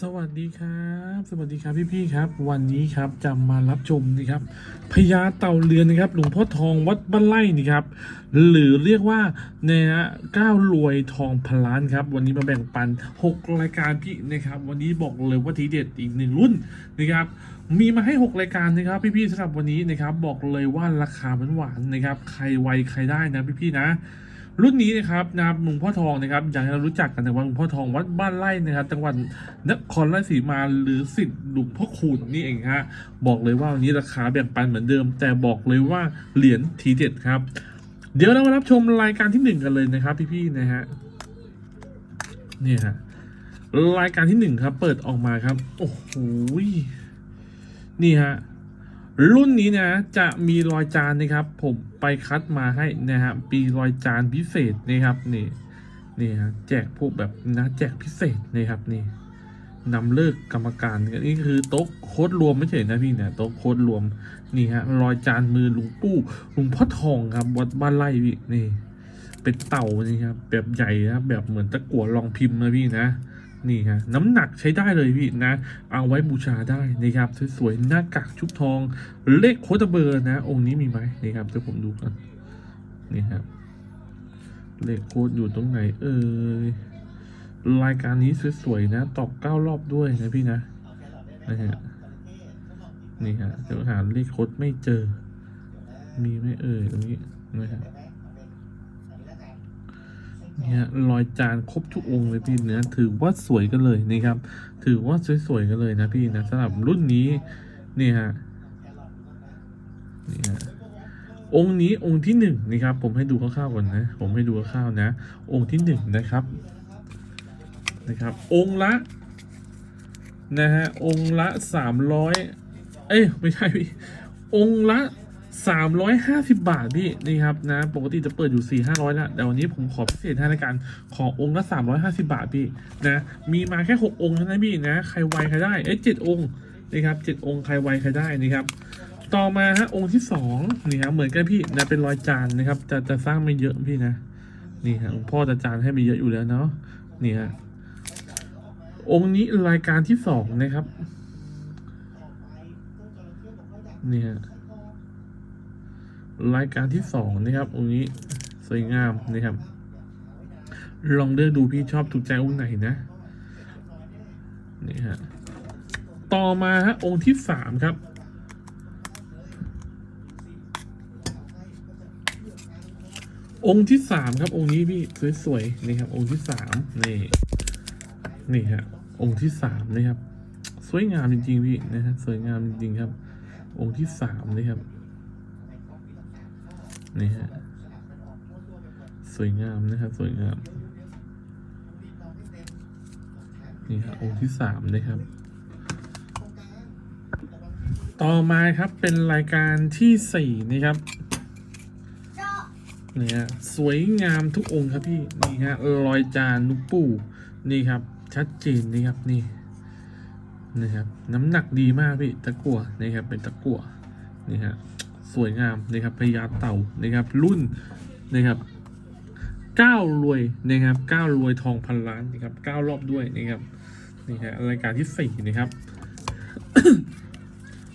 สวัสดีครับ สวัสดีครับพี่ๆครับ วันนี้ครับจะมารับชมนะครับพญาเต่าเรือนนะครับ หลวงพ่อทองวัดบ้านไร่นี่ครับ หรือเรียกว่าเนี่ยฮะก้าวรวยทองพนล้านครับ วันนี้มาแบ่งปัน 6 รายการพี่นะครับ วันนี้บอกเลยว่าทีเด็ดอีกหนึ่งรุ่นนะครับ มีมาให้ 6 รายการนะครับ พี่ๆสำหรับวันนี้นะครับ บอกเลยว่าราคาหวานนะครับ ใครไวใครได้นะพี่ๆนะ รุ่นนี้นะครับนะครับหลวงพ่อทองนะครับอย่ากให้เรารู้จักกันนะว่าหลวงพ่อทองวัดบ้านไร่นะครับจังหวัดนครราชสีมาหรือสิทธิ์หลวงพ่อคูณนี่เองฮะบอกเลยว่าวันนี้ราคาแบ่งปันเหมือนเดิม แต่บอกเลยว่าเหรียญทีเด็ดครับ เดี๋ยวเรามารับชมรายการที่หนึ่งกันเลยนะครับ พี่ๆนะฮะนี่ฮะรายการที่หนึ่งครับ เปิดออกมาครับ โอ้โหนี่ฮะ รุ่นนี้นะจะมีรอยจานนะครับ ผมไปคัดมาให้นะฮะปีรอยจานพิเศษนะครับนี่นี่ฮะแจกพวกแบบนะแจกพิเศษนะครับนี่นำเลิกกรรมการนี่คือโต๊ะโค้ดรวมไม่ใช่นะพี่เนี่ยโต๊ะโค้ดรวมนี่ฮะรอยจานมือหลวงปู่หลวงพ่อทองครับ วัดบ้านไร่พี่นี่ เป็นเต่านี่ครับแบบใหญ่นะแบบเหมือนตะกั่วรองพิมพ์นะพี่นะ นี่ฮะน้ำหนักใช้ได้เลยพี่นะ เอาไว้บูชาได้นะครับสวยๆหน้ากากชุบทอง เลขโคตรเบอร์นะ องค์นี้มีไหมนี่ครับเดี๋ยวผมดูกันนี่ครับเลขโคดอยู่ตรงไหน เอ่ยรายการนี้สวยๆนะ ตอบเก้ารอบด้วยนะพี่นะนะฮะนี่ฮะเดี๋ยวหาเลขโคดไม่เจอ มีไหมเอ่ยตรงนี้นะครับ เนี่ยรอยจานครบทุกองค์เลยพี่เนื้อถือว่าสวยกันเลยนะครับ ถือว่าสวยๆกันเลยนะพี่นะสำหรับรุ่นนี้นี่ฮะนี่ฮะองค์นี้องค์ที่หนึ่งนะครับ ผมให้ดูคร่าวๆก่อนนะ ผมให้ดูคร่าวๆนะ องค์ที่หนึ่งนะครับนะครับ องค์ละนะฮะองค์ละสามร้อยเอ้ยไม่ใช่พี่องค์ละ สามร้อยห้าสิบบาทพี่นี่ครับนะปกติจะเปิดอยู่สี่ห้าร้อยละแต่วันนี้ผมขอพิเศษให้ในการขอองค์ละสามร้อยห้าสิบาทพี่นะมีมาแค่หกองค์เท่านั้นพี่นะใครไวใครได้เอ้ยเจ็ดองค์นะครับเจ็ดองค์ใครไวใครได้นะครับต่อมาฮะองค์ที่สองนี่ครับเหมือนกันพี่นะเป็นรอยจานนะครับจะจะสร้างไม่เยอะพี่นะนี่ฮะหลวงพ่อจะจานให้ไม่เยอะอยู่แล้วเนาะนี่ฮะองค์นี้รายการที่สองนะครับนี่ฮะ รายการที่สองนะครับองค์นี้สวยงามนะครับ ลองเลือกดูพี่ชอบถูกใจองค์ไหนนะนี่ฮะต่อมาฮะองค์ที่สามครับ องค์ที่สามครับ องค์นี้พี่สวยๆนี่ครับ องค์ที่สามนี่นี่ฮะองค์ที่สามนะครับ สวยงามจริงๆพี่นะฮะสวยงามจริงๆครับ องค์ที่สามนี่ครับ นี่ฮะสวยงามนะครับสวยงาม นี่ฮะองค์ที่สามนะครับ ต่อมาครับเป็นรายการที่สี่นะครับนี่ฮะสวยงามทุกองค์ครับพี่นี่ฮะรอยจานลูกปู่นี่ครับ ชัดเจนนี่ครับนี่นะครับ น้ำหนักดีมากพี่ตะกั่วนี่ครับเป็นตะกั่วนี่ฮะ สวยงามนี่ครับพญาเต่านี่ครับรุ่นนี่ครับก้ารวยนะครับก้ารวยทองพันล้านนี่ครับก้ารอบด้วยนี่ครับนี่ฮะรายการที่สี่นะครับ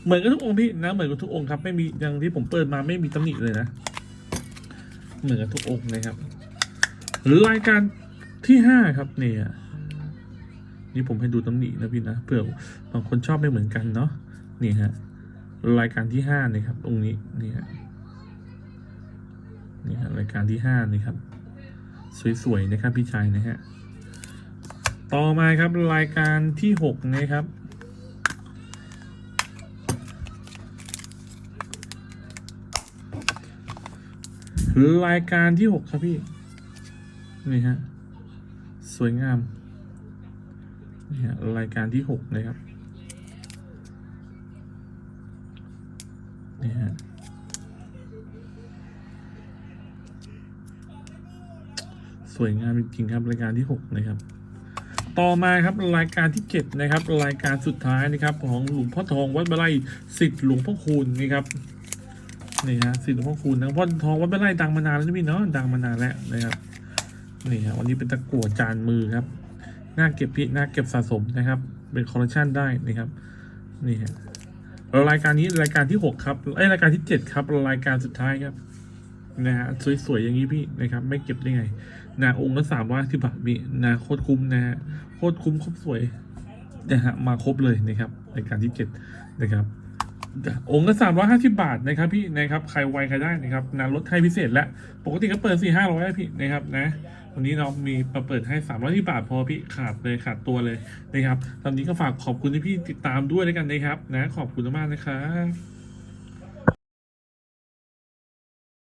เหมือนกับทุกองค์พี่นะเหมือนกับทุกองค์ครับไม่มีอย่างที่ผมเปิดมาไม่มีตำหนิเลยนะ เหมือนกับทุกองค์นะครับหรือรายการที่ห้าครับเนี่ยนี่ผมให้ดูตำหนินะพี่นะเผื่อบางคนชอบไม่เหมือนกันเนาะนี่ฮะ รายการที่ห้านี่ครับ ตรงนี้นี่ฮะนี่ฮะรายการที่ห้านี่ครับ สวยๆนะครับพี่ชายนะฮะต่อมาครับรายการที่หกนะครับรายการที่หกครับพี่ นี่ฮะ สวยงาม นี่ฮะรายการที่หกนะครับ นี่ฮะสวยงามจริงๆครับรายการที่หกนะครับ ต่อมาครับรายการที่เจ็ดนะครับ รายการสุดท้ายนะครับ ของหลวงพ่อทองวัดบะไลสิทธิ์หลวงพ่อคูณนี่ครับนี่ฮะสิทธิ์หลวงพ่อคูณนะพ่อทองวัดไม่ไร่ดังมานานแล้วนะพี่เนาะดังมานานแล้วนะครับนี่ฮะวันนี้เป็นตะกั่วจานมือครับน่าเก็บพี่น่าเก็บสะสมนะครับ เป็นคอลเลคชันได้นะครับนี่ฮะ รายการนี้รายการที่หกครับไอรายการที่เจ็ดครับ รายการสุดท้ายครับนะฮะสวยๆอย่างนี้พี่นะครับ ไม่เก็บได้ไงนะองค์ละสามร้อยสิบบาทพี่นะโคตรคุ้มนะฮะโคตรคุ้มครบสวยนะฮะมาครบเลยนะครับรายการที่เจ็ดนะครับ องค์ละสามร้อยห้าสิบาทนะครับพี่นะครับใครไวใครได้นะครับนะลดให้พิเศษและปกติก็เปิดสี่ห้าร้อยพี่นะครับนะวันนี้เรามีมาเปิดให้สามร้อยที่บาทพอพี่ขาดเลยขาดตัวเลยนะครับตอนนี้ก็ฝากขอบคุณที่พี่ติดตามด้วยแล้วกันนะครับ นะขอบคุณมากนะครับ